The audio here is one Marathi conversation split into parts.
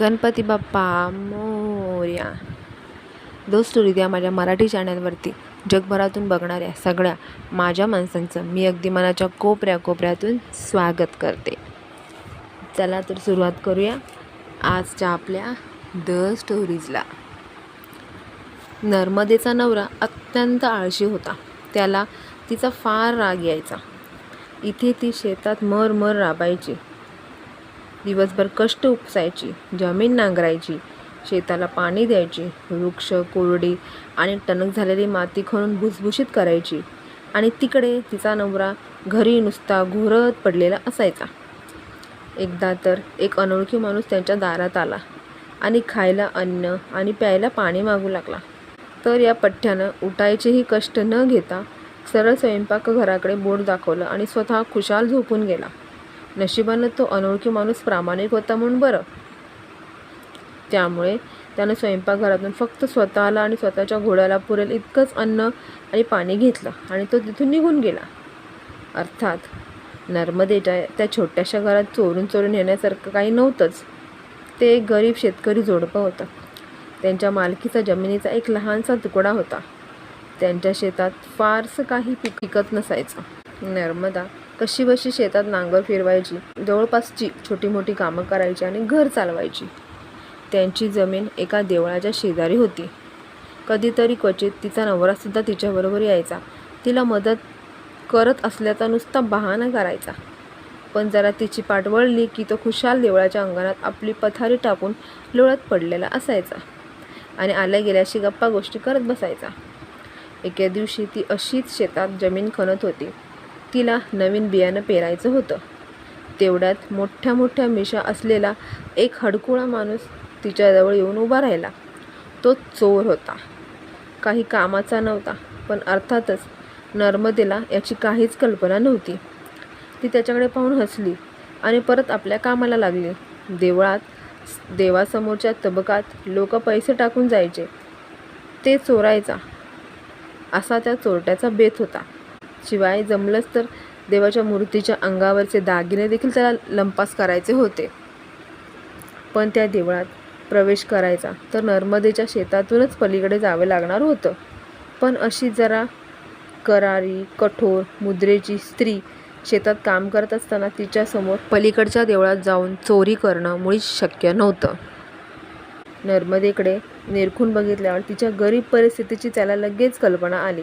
गणपती बाप्पा मोर्या. दो स्टोरी द्या माझ्या मराठी चॅनलवरती जगभरातून बघणाऱ्या सगळ्या माझ्या माणसांचं मी अगदी मनाच्या कोपऱ्या कोपऱ्यातून स्वागत करते. चला तर सुरुवात करूया आजच्या आपल्या द स्टोरीजला नर्मदेचा नवरा अत्यंत आळशी होता. त्याला तिचा फार राग यायचा. इथे ती शेतात मर मर राबायची. दिवसभर कष्ट उपसायची जमीन नांगरायची शेताला पाणी द्यायची वृक्ष कोरडी आणि टणक झालेली माती खणून भुसभुशीत करायची आणि तिकडे तिचा नवरा घरी नुसता घोरत पडलेला असायचा. एकदा तर एक अनोळखी माणूस त्यांच्या दारात आला आणि खायला अन्न आणि प्यायला पाणी मागू लागला. तर या पठ्ठ्यानं उठायचेही कष्ट न घेता सरळ स्वयंपाकघराकडे बोट दाखवलं आणि स्वतः खुशाल झोपून गेला. नशिबानं तो अनोळखी माणूस प्रामाणिक होता म्हणून बरं. त्यामुळे त्यानं स्वयंपाकघरातून फक्त स्वतःला आणि स्वतःच्या घोड्याला पुरेल इतकंच अन्न आणि पाणी घेतलं आणि तो तिथून निघून गेला. अर्थात नर्मदेच्या त्या छोट्याशा घरात चोरून चोरून येण्यासारखं काही नव्हतंच. ते एक गरीब शेतकरी जोडपं होतं. त्यांच्या मालकीचा जमिनीचा एक लहानसा तुकडा होता. त्यांच्या शेतात फारसं काही पिकत नसायचं. नर्मदा कशी बशी शेतात नांगर फिरवायची जवळपासची छोटी मोठी कामं करायची आणि घर चालवायची. त्यांची जमीन एका देवळाच्या शेजारी होती. कधीतरी क्वचित तिचा नवरासुद्धा तिच्याबरोबर यायचा. तिला मदत करत असल्याचा नुसता बहाणा करायचा. पण जरा तिची पाठ वळली की तो खुशाल देवळाच्या अंगणात आपली पथारी टाकून लोळत पडलेला असायचा आणि आल्या गेल्याशी गप्पा गोष्टी करत बसायचा. एके दिवशी ती अशीच शेतात जमीन खणत होती. तिला नवीन बियाणं पेरायचं होतं. तेवढ्यात मोठ्या मोठ्या मिशा असलेला एक हडकुळा माणूस तिच्याजवळ येऊन उभा राहिला. तो चोर होता. काही कामाचा नव्हता पण अर्थातच नर्मदेला याची काहीच कल्पना नव्हती. ती त्याच्याकडे पाहून हसली आणि परत आपल्या कामाला लागली. देवळात देवासमोरच्या तबकात लोक पैसे टाकून जायचे. ते चोरायचा. असा त्या चोरट्याचा बेत होता. शिवाय जमलंच तर देवाच्या मूर्तीच्या अंगावरचे दागिने देखील त्याला लंपास करायचे होते. पण त्या देवळात प्रवेश करायचा तर नर्मदेच्या शेतातूनच पलीकडे जावे लागणार होतं. पण अशी जरा करारी कठोर मुद्रेची स्त्री शेतात काम करत असताना तिच्यासमोर पलीकडच्या देवळात जाऊन चोरी करणं मुळीच शक्य नव्हतं. नर्मदेकडे निरखून बघितल्यावर तिच्या गरीब परिस्थितीची त्याला लगेच कल्पना आली.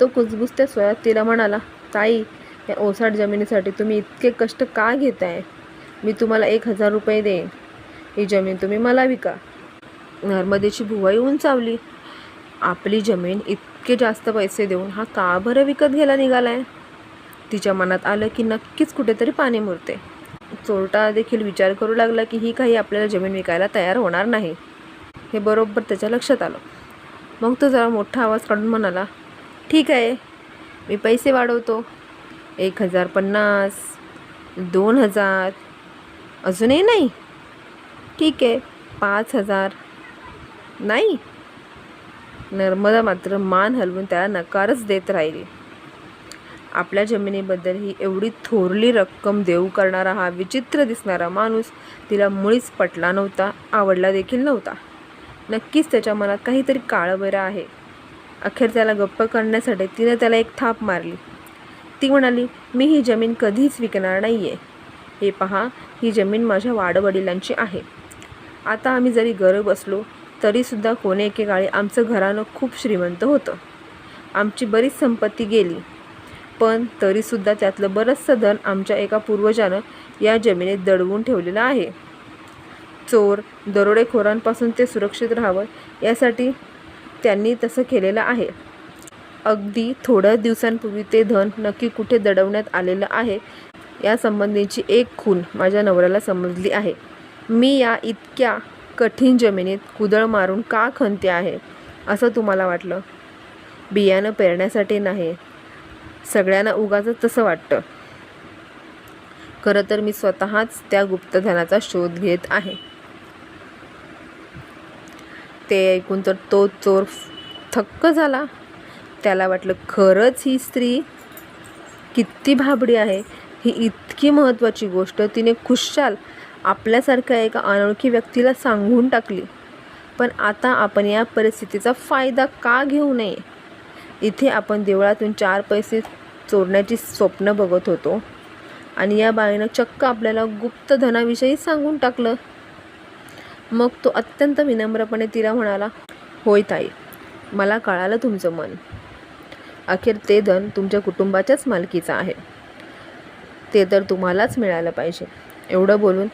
तो कुजबुजत्या स्वयात तिला म्हणाला ताई या ओसाड जमिनीसाठी तुम्ही इतके कष्ट का घेताय? मी तुम्हाला एक हजार रुपये देईन. ही जमीन तुम्ही मला विका. नर्मदेची भुवाई उंचावली आपली जमीन इतके जास्त पैसे देऊन हा का बरं विकत घ्यायला निघालाय? तिच्या मनात आलं की नक्कीच कुठेतरी पाणी मुरते. चोरटा देखील विचार करू लागला की ही काही आपल्याला जमीन विकायला तयार होणार नाही. हे बरोबर त्याच्या लक्षात आलं. मग तो जरा मोठा आवाज काढून म्हणाला ठीक आहे. मी पैसे वाढवतो. एक हजार पन्नास दोन हजार अजूनही नाही? ठीक आहे. पाच हजार. नाही? नर्मदा मात्र मान हलवून त्याला नकारच देत राहिली. आपल्या जमिनीबद्दल ही एवढी थोरली रक्कम देऊ करणारा हा विचित्र दिसणारा माणूस तिला मुळीच पटला नव्हता आवडला देखील नव्हता. नक्कीच त्याच्या मनात काहीतरी काळबरं आहे. अखेर त्याला गप्प करण्यासाठी तिने त्याला एक थाप मारली. ती म्हणाली मी ही जमीन कधीच विकणार नाही आहे हे पहा ही जमीन माझ्या वाडवडिलांची आहे. आता आम्ही जरी गरब असलो तरीसुद्धा कोणे एकेकाळी आमचं घरानं खूप श्रीमंत होतं. आमची बरीच संपत्ती गेली. पण तरीसुद्धा त्यातलं बरंचसं धन आमच्या एका पूर्वजानं या जमिनीत दडवून ठेवलेलं आहे. चोर दरोडेखोरांपासून ते सुरक्षित राहावं यासाठी त्यांनी तसं केलेलं आहे. अगदी थोड्या दिवसांपूर्वी ते धन नक्की कुठे दडवण्यात आलेलं आहे या संबंधीची एक खून माझ्या नवऱ्याला समजली आहे. मी या इतक्या कठीण जमिनीत कुदळ मारून का खणते आहे असं तुम्हाला वाटलं? बियाणं पेरण्यासाठी नाही. सगळ्यांना उगाच तसं वाटतं. खरं तर मी स्वतःच त्या गुप्तधनाचा शोध घेत आहे. ते ऐकून तर तो चोर थक्क झाला. त्याला वाटलं खरंच ही स्त्री किती भाबडी आहे. ही इतकी महत्त्वाची गोष्ट तिने खुशाल आपल्यासारख्या एका अनोळखी व्यक्तीला सांगून टाकली. पण आता आपण या परिस्थितीचा फायदा का घेऊ नये? इथे आपण देवळातून चार पैसे चोरण्याची स्वप्न बघत होतो. आणि या बाईनं चक्क आपल्याला गुप्तधनाविषयी सांगून टाकलं. मग तो अत्यंत विनम्रपणे तिला म्हणाला होय ताई मला कळालं तुमचं मन. अखेर ते धन तुमच्या कुटुंबाच्याच मालकीचं आहे. ते तर तुम्हालाच मिळालं पाहिजे. एवढं बोलून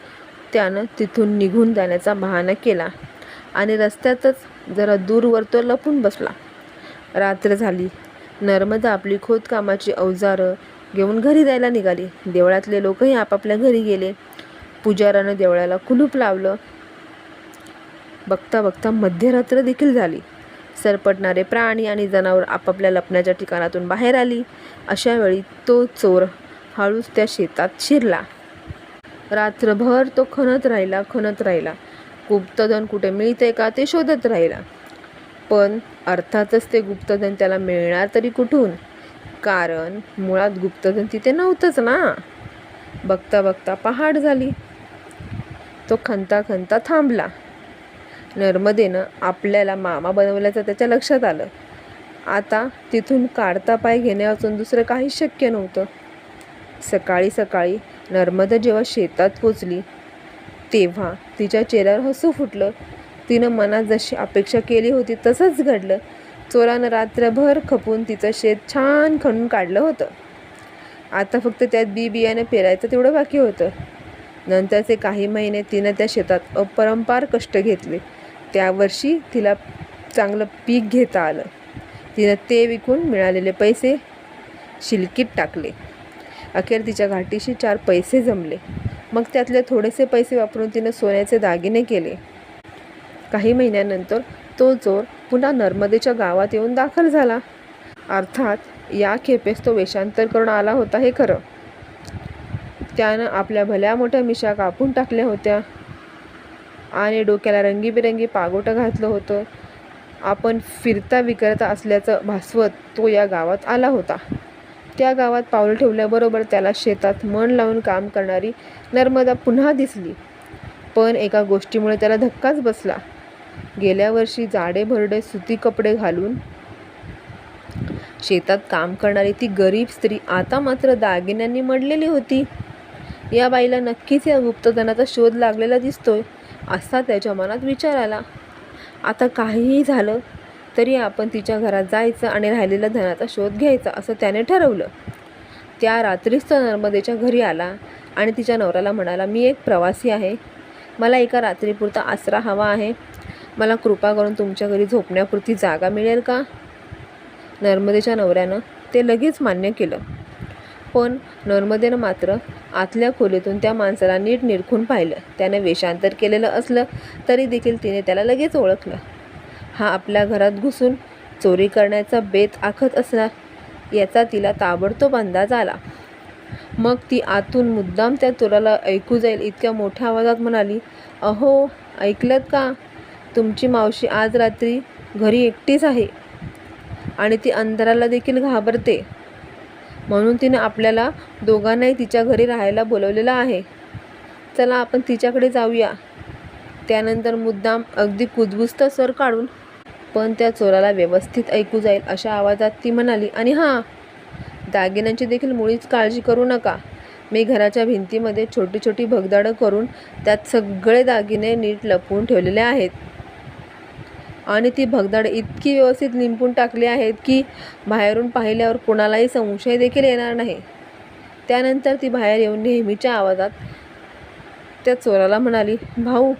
त्यानं तिथून निघून जाण्याचा बहाणा केला आणि रस्त्यातच जरा दूरवर तो लपून बसला. रात्र झाली. नर्मदा आपली खोदकामाची अवजारं घेऊन घरी जायला निघाली. देवळातले लोकही आपापल्या घरी गेले. पुजारानं देवळाला कुलूप लावलं. बघता बघता मध्यरात्र देखील झाली. सरपटणारे प्राणी आणि जनावर आपापल्या लपण्याच्या ठिकाणातून बाहेर आली. अशा वेळी तो चोर हळूच त्या शेतात शिरला. रात्रभर तो खणत राहिला खणत राहिला. गुप्तधन कुठे मिळते का ते शोधत राहिला. पण अर्थातच ते गुप्तधन त्याला मिळणार तरी कुठून? कारण मुळात गुप्तधन तिथे नव्हतंच ना. बघता बघता पहाट झाली. तो खंता खंता थांबला. नर्मदेनं आपल्याला मामा बनवल्याचं त्याच्या लक्षात आलं. आता तिथून काढता पाय घेण्यावाचून दुसरं काहीच शक्य नव्हतं. सकाळी सकाळी नर्मदा जेव्हा शेतात पोचली तेव्हा तिच्या चेहऱ्यावर हसू फुटलं. तिनं मनात जशी अपेक्षा केली होती तसंच घडलं. चोरानं रात्रभर खपून तिचं शेत छान खणून काढलं होतं. आता फक्त त्यात बी बियाणे पेरायचं तेवढं बाकी होतं. नंतरचे काही महिने तिनं त्या शेतात अपरंपार कष्ट घेतले. त्या वर्षी तिला चांगलं पीक घेता आलं. तिनं ते विकून मिळालेले पैसे शिलकीत टाकले. अखेर तिच्या घाटीशी चार पैसे जमले. मग त्यातले थोडेसे पैसे वापरून तिनं सोन्याचे दागिने केले. काही महिन्यानंतर तो चोर पुन्हा नर्मदेच्या गावात येऊन दाखल झाला. अर्थात या खेपेस तो वेषांतर करून आला होता हे खरं. त्यानं आपल्या भल्या मोठ्या मिशा कापून टाकल्या होत्या. आणि डोक्याला रंगीबेरंगी पागोटं घातलं होतं. आपण फिरता विक्रेता असल्याचं भासवत तो या गावात आला होता. त्या गावात पाऊल ठेवल्याबरोबर त्याला शेतात मन लावून काम करणारी नर्मदा पुन्हा दिसली. पण एका गोष्टीमुळे त्याला धक्काच बसला. गेल्या वर्षी जाडे भरडे सुती कपडे घालून शेतात काम करणारी ती गरीब स्त्री आता मात्र दागिन्यांनी मडलेली होती. या बाईला नक्कीच या गुप्तधनाचा शोध लागलेला दिसतोय. असा त्याच्या मनात विचार आला. आता काहीही झालं तरी आपण तिच्या घरात जायचं आणि राहिलेल्या धनाचा शोध घ्यायचा असं त्याने ठरवलं. त्या रात्रीच तो नर्मदेच्या घरी आला आणि तिच्या नवऱ्याला म्हणाला मी एक प्रवासी आहे. मला एका रात्रीपुरता आसरा हवा आहे. मला कृपा करून तुमच्या घरी झोपण्यापुरती जागा मिळेल का? नर्मदेच्या नवऱ्यानं ते लगेच मान्य केलं. पण नर्मदेनं मात्र आतल्या खोलीतून त्या माणसाला नीट निरखून पाहिलं. त्याने वेषांतर केलेलं असलं तरी देखील तिने त्याला लगेच ओळखलं. हा आपल्या घरात घुसून चोरी करण्याचा बेत आखत असणार याचा तिला ताबडतोब अंदाज आला. मग ती आतून मुद्दाम त्या चोराला ऐकू जाईल इतक्या मोठ्या आवाजात म्हणाली अहो ऐकलत का? तुमची मावशी आज रात्री घरी एकटीच आहे आणि ती अंधाराला देखील घाबरते. म्हणून तिने आपल्याला दोघांनाही तिच्या घरी राहायला बोलवलेलं आहे. चला आपण तिच्याकडे जाऊया. त्यानंतर मुद्दाम अगदी कुजबुजता सर काढून पण त्या चोराला व्यवस्थित ऐकू जाईल अशा आवाजात ती म्हणाली. आणि हां दागिन्यांची देखील मुळीच काळजी करू नका. मी घराच्या भिंतीमध्ये छोटी छोटी भगदाडं करून त्यात सगळे दागिने नीट लपवून ठेवलेले आहेत. आणि ती भगदाड इतकी व्यवस्थित लिंपून टाकली आहेत की बाहेरून पाहिल्यावर कोणालाही संशय देखील येणार नाही. त्यानंतर ती बाहेर येऊन नेहमीच्या आवाजात त्या चोराला म्हणाली भाऊ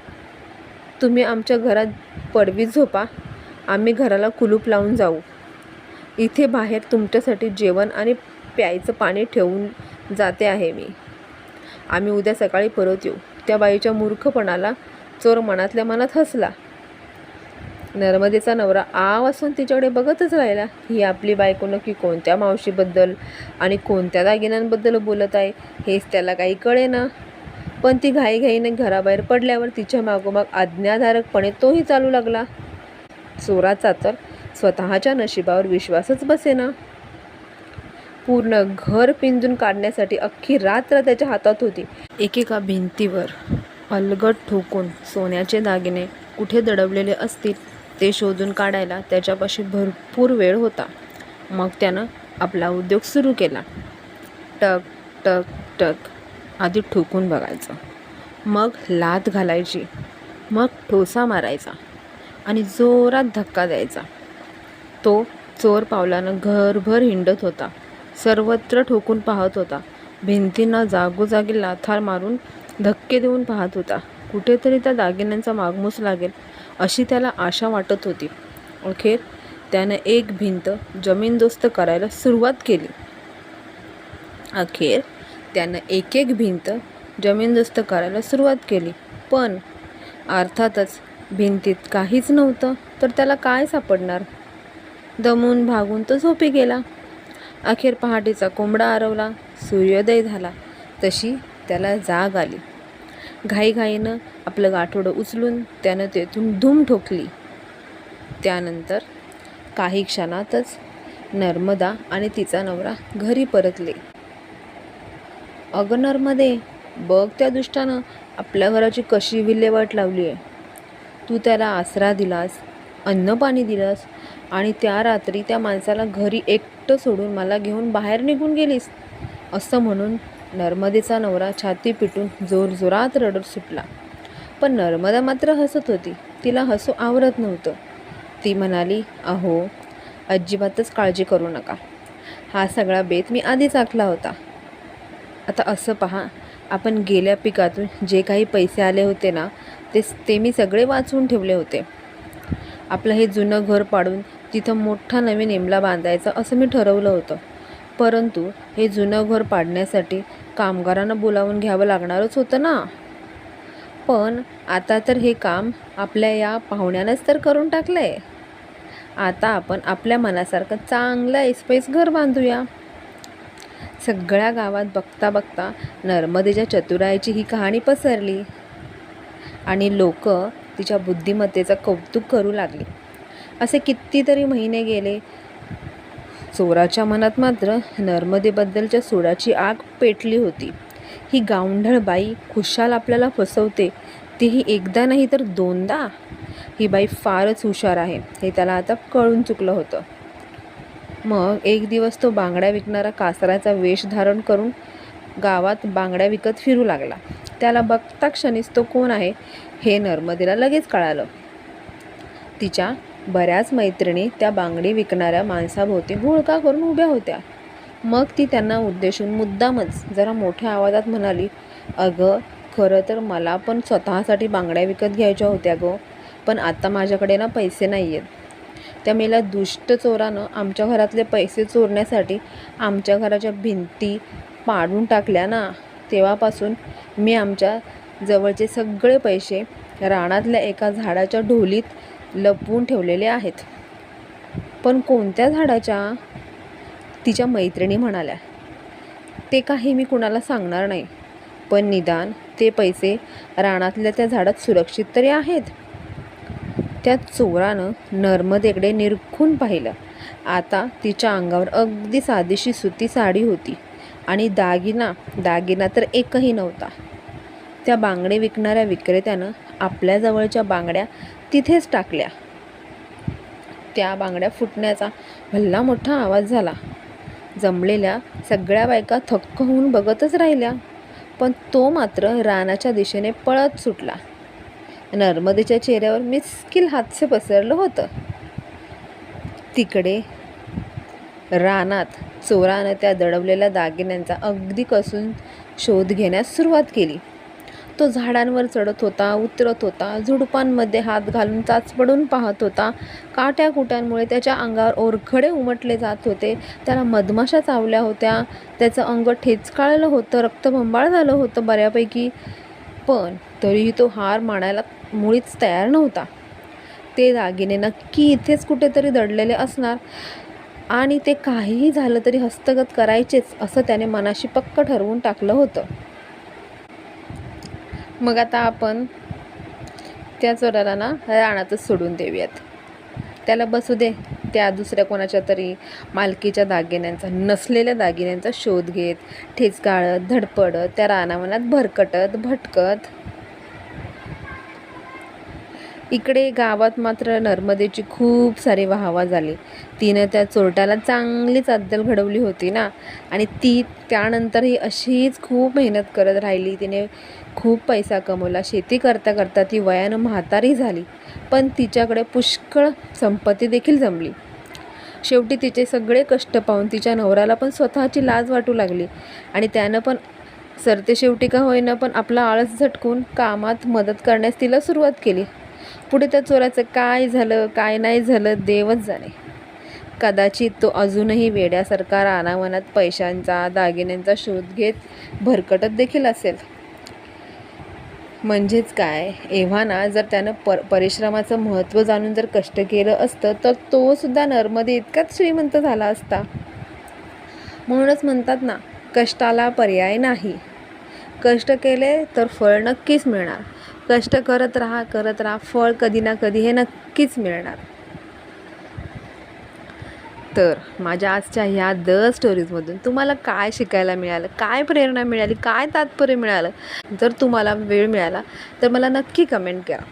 तुम्ही आमच्या घरात पडवी झोपा. आम्ही घराला कुलूप लावून जाऊ. इथे बाहेर तुमच्यासाठी जेवण आणि प्यायचं पाणी ठेवून जाते आहे मी. आम्ही उद्या सकाळी परत येऊ. त्या बाईच्या मूर्खपणाला चोर मनातल्या मनात हसला. नर्मदेचा नवरा आव असून तिच्याकडे बघतच राहिला. ही आपली बायको नक्की कोणत्या मावशीबद्दल आणि कोणत्या दागिन्यांबद्दल बोलत आहे हेच त्याला काही कळे ना पण ती घाईघाईने घराबाहेर पडल्यावर तिच्या मागोमाग आज्ञाधारकपणे तोही चालू लागला. चोराचा तर स्वतःच्या नशिबावर विश्वासच बसेना. पूर्ण घर पिंजून काढण्यासाठी अख्खी रात्र त्याच्या हातात होती. एकेका भिंतीवर अलगट ठोकून सोन्याचे दागिने कुठे दडवलेले असतील? ते शोधून काढायला त्याच्यापाशी भरपूर वेळ होता. मग त्यानं आपला उद्योग सुरू केला. टक टक टक. आधी ठोकून बघायचं. मग लात घालायची. मग ठोसा मारायचा. आणि जोरात धक्का द्यायचा. तो चोर पावलानं घरभर हिंडत होता. सर्वत्र ठोकून पाहत होता. भिंतींना जागोजागी लाथार मारून धक्के देऊन पाहत होता. कुठेतरी त्या दागिन्यांचा मागमूस लागेल. अशी त्याला आशा वाटत होती. अखेर त्यानं एक भिंत जमीनदोस्त करायला सुरुवात केली. अखेर त्यानं एक एक भिंत जमीनदोस्त करायला सुरुवात केली. पण अर्थातच भिंतीत काहीच नव्हतं तर त्याला काय सापडणार? दमून भागून तो झोपी गेला. अखेर पहाटेचा कोंबडा आरवला सूर्योदय झाला. तशी त्याला जाग आली. घाईघाईनं आपलं गाठोडं उचलून त्यानं तेथून धूम ठोकली. त्यानंतर काही क्षणातच नर्मदा आणि तिचा नवरा घरी परतले. अगं नर्मदे बघ त्या दुष्टानं आपल्या घराची कशी विल्हेवाट लावली आहे तू त्याला आसरा दिलास अन्न पाणी दिलंस आणि त्या रात्री त्या माणसाला घरी एकटं सोडून मला घेऊन बाहेर निघून गेलीस असं म्हणून नर्मदेचा नवरा छाती पिटून जोरजोरात रडत सुटला. पण नर्मदा मात्र हसत होती. तिला हसू आवरत नव्हतं. ती म्हणाली अहो अजिबातच काळजी करू नका. हा सगळा बेत मी आधीच आखला होता. आता असं पहा आपण गेल्या पिकातून जे काही पैसे आले होते ना ते ते मी सगळे वाचवून ठेवले होते. आपलं हे जुनं घर पाडून तिथं मोठा नवीन इमला बांधायचा असं मी ठरवलं होतं. परंतु हे जुनं घर पाडण्यासाठी कामगारांना बोलावून घ्यावं लागणारच होतं ना. पण आता तर हे काम आपल्या या पाहुण्यानंच तर करून टाकलं आहे आता आपण आपल्या मनासारखं चांगलं ऐसपैस घर बांधूया. सगळ्या गावात बघता बघता नर्मदेच्या चतुराईची ही कहाणी पसरली. आणि लोक तिच्या बुद्धिमत्तेचं कौतुक करू लागले. असे कितीतरी महिने गेले चोराच्या मनात मात्र नर्मदेबद्दलच्या सोडाची आग पेटली होती. ही गावंढळ बाई खुशाल आपल्याला फसवते तीही एकदा नाही तर दोनदा? ही बाई फारच हुशार आहे हे त्याला आता कळून चुकलं होतं. मग एक दिवस तो बांगड्या विकणारा कासराचा वेश धारण करून गावात बांगड्या विकत फिरू लागला. त्याला बघता क्षणीच तो कोण आहे हे नर्मदेला लगेच कळालं. तिच्या बऱ्याच मैत्रिणी त्या बांगडी विकणाऱ्या माणसाभोवती होळका करून उभ्या होत्या. मग ती त्यांना उद्देशून मुद्दामच जरा मोठ्या आवाजात म्हणाली अगं खरं तर मला पण स्वतःसाठी बांगड्या विकत घ्यायच्या होत्या गं पण आता माझ्याकडे ना पैसे नाही आहेत त्या मेला दुष्ट चोरानं आमच्या घरातले पैसे चोरण्यासाठी आमच्या घराच्या भिंती पाडून टाकल्या ना. तेव्हापासून मी आमच्या जवळचे सगळे पैसे रानातल्या एका झाडाच्या ढोलीत लपवून ठेवलेले आहेत. पण कोणत्या झाडाच्या? तिच्या मैत्रिणी म्हणाल्या ते काही मी कुणाला सांगणार नाही पण निदान ते पैसे रानातल्या त्या झाडात सुरक्षित तरी आहेत. त्या चोरानं नर्मदेकडे निरखून पाहिलं. आता तिच्या अंगावर अगदी साधीशी सुती साडी होती आणि दागिना दागिना तर एकही नव्हता. त्या बांगडे विकणाऱ्या विक्रेत्यानं आपल्या जवळच्या बांगड्या तिथेच टाकल्या. त्या बांगड्या फुटण्याचा भल्ला मोठा आवाज झाला. जमलेल्या सगळ्या बायका थक्क होऊन बघतच राहिल्या पण तो मात्र रानाच्या दिशेने पळत सुटला. नर्मदेच्या चेहऱ्यावर मिस्किल हास्य पसरलं होतं. तिकडे रानात चोरानं त्या दडवलेल्या दागिन्यांचा अगदी कसून शोध घेण्यास सुरुवात केली. तो झाडांवर चढत होता उतरत होता झुडपांमध्ये हात घालून चाचपडून पाहत होता. काट्या कुट्यांमुळे त्याच्या अंगावर ओरखडे उमटले जात होते. त्याला मधमाशा चावल्या होत्या. त्याचं अंग ठेचकाळलं होतं रक्तभंबाळ झालं होतं बऱ्यापैकी. पण तरीही तो हार मानायला मुळीच तयार नव्हता. ते दागिने नक्की इथेच कुठेतरी दडलेले असणार. आणि ते काहीही झालं तरी हस्तगत करायचेच असं त्याने मनाशी पक्क ठरवून टाकलं होतं. मग आता आपण त्या चोराला ना रानातच सोडून देऊयात. त्याला बसू दे. त्या दुसऱ्या कोणाच्या तरी मालकीच्या दागिन्यांचा नसलेल्या दागिन्यांचा शोध घेत ठेचकाळत धडपडत त्या रानावनात भरकटत भटकत. इकडे गावात मात्र नर्मदेची खूप सारी वाहवा झाली. तिनं त्या चोरट्याला चांगलीच अद्दल घडवली होती ना. आणि ती त्यानंतरही अशीच खूप मेहनत करत राहिली. तिने खूप पैसा कमवला. शेती करता करता ती वयानं म्हातारी झाली. पण तिच्याकडे पुष्कळ संपत्ती देखील जमली. शेवटी तिचे सगळे कष्ट पाहून तिच्या नवऱ्याला पण स्वतःची लाज वाटू लागली. आणि त्यानं पण सरते शेवटी का होईना पण आपला आळस झटकून कामात मदत करण्यास तिला सुरुवात केली. पुढे त्या चोराचं काय झालं काय नाही झालं देवच जाणे. कदाचित तो अजूनही वेड्यासारखा रानावनात पैशांचा दागिन्यांचा शोध घेत भरकटत देखील असेल. म्हणजेच काय? एव्हाना जर त्यानं पर परिश्रमाचं महत्त्व जाणून जर कष्ट केलं असतं तर तो सुद्धा नर्मदे इतकाच श्रीमंत झाला असता. म्हणूनच म्हणतात ना कष्टाला पर्याय नाही. कष्ट केले तर फळ नक्कीच मिळणार. कष्ट करत राहा करत राहा. फळ कधी ना कधी हे नक्कीच मिळणार. तर माझ्या आजच्या ह्या द स्टोरीजमधून तुम्हाला काय शिकायला मिळालं? काय प्रेरणा मिळाली? काय तात्पर्य मिळालं? जर तुम्हाला वेळ मिळाला तर मला नक्की कमेंट करा.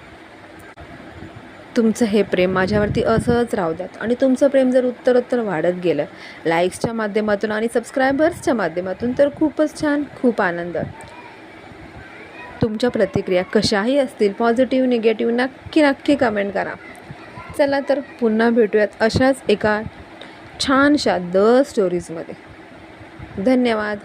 तुमचं हे प्रेम माझ्यावरती असंच राहू द्यात आणि तुमचं प्रेम जर उत्तरोत्तर वाढत गेलं लाईक्सच्या माध्यमातून आणि सबस्क्रायबर्सच्या माध्यमातून तर खूपच छान खूप आनंद. तुमच्या प्रतिक्रिया कशाही असतील पॉझिटिव्ह निगेटिव्ह नक्की नक्की कमेंट करा. चला तर पुन्हा भेटूयात अशाच एका छानशा द स्टोरीजमध्ये धन्यवाद.